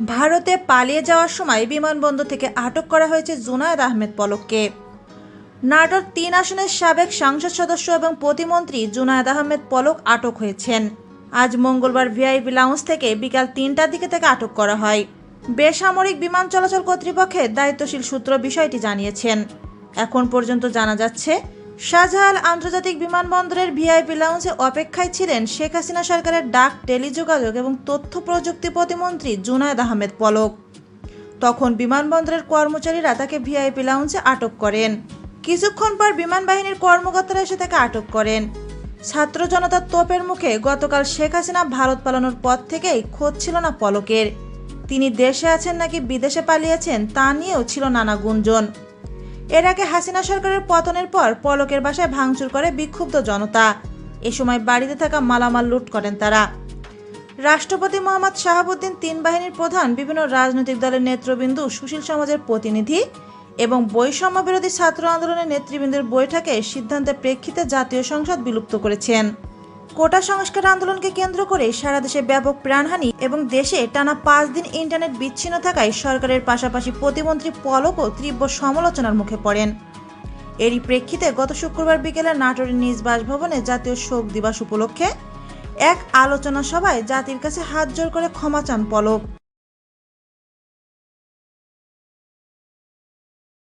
ভারতে পালিয়ে যাওয়ার সময় বিমানবন্দর থেকে আটক করা হয়েছে জুনায়দ আহমেদ পলককে। নাটোর তিন আসনের সাবেক সংসদ সদস্য এবং প্রতিমন্ত্রী জুনায়েদ আহমেদ পলক আটক হয়েছেন। আজ মঙ্গলবার ভিআইপি লাউঞ্জ থেকে বিকাল তিনটার দিকে থেকে আটক করা হয়। বেসামরিক বিমান চলাচল কর্তৃপক্ষের দায়িত্বশীল সূত্র বিষয়টি জানিয়েছেন। এখন পর্যন্ত জানা যাচ্ছে শাহজাহাল আন্তর্জাতিক বিমানবন্দরের ভিআইপি লাউঞ্জে অপেক্ষায় ছিলেন শেখ হাসিনা সরকারের ডাক, টেলিযোগাযোগ এবং তথ্য প্রযুক্তি প্রতিমন্ত্রী জুনায়দ আহমেদ পলক। তখন বিমানবন্দরের কর্মচারীরা তাকে ভিআইপি লাউঞ্জে আটক করেন। কিছুক্ষণ পর বিমান বাহিনীর কর্মকর্তারা এসে তাকে আটক করেন। ছাত্র জনতার তোপের মুখে গতকাল শেখ হাসিনা ভারত পালানোর পর থেকেই খোঁজ ছিল না পলকের। তিনি দেশে আছেন নাকি বিদেশে পালিয়েছেন তা নিয়েও ছিল নানা গুঞ্জন। এর আগে হাসিনা সরকারের পতনের পর পলকের বাসায় ভাঙচুর করে বিক্ষুব্ধ জনতা। এ সময় বাড়িতে থাকা মালামাল লুট করেন তারা। রাষ্ট্রপতি মোহাম্মদ শাহাবুদ্দিন তিন বাহিনীর প্রধান, বিভিন্ন রাজনৈতিক দলের নেতৃবৃন্দু, সুশীল সমাজের প্রতিনিধি এবং বৈষম্য বিরোধী ছাত্র আন্দোলনের নেতৃবৃন্দের বৈঠকে সিদ্ধান্তের প্রেক্ষিতে জাতীয় সংসদ বিলুপ্ত করেছেন। কোটা সংস্কার আন্দোলনকে কেন্দ্র করে সারা দেশে ব্যাপক প্রাণহানি এবং দেশে টানা পাঁচ দিন ইন্টারনেট বিচ্ছিন্ন থাকায় সরকারের পাশাপাশি প্রতিমন্ত্রী পলকও তীব্র সমালোচনার মুখে পড়েন। এরই প্রেক্ষিতে গত শুক্রবার বিকেলে নাটোরের নিজ বাসভবনে জাতীয় শোক দিবস উপলক্ষে এক আলোচনা সভায় জাতির কাছে হাত জোর করে ক্ষমা চান পলক।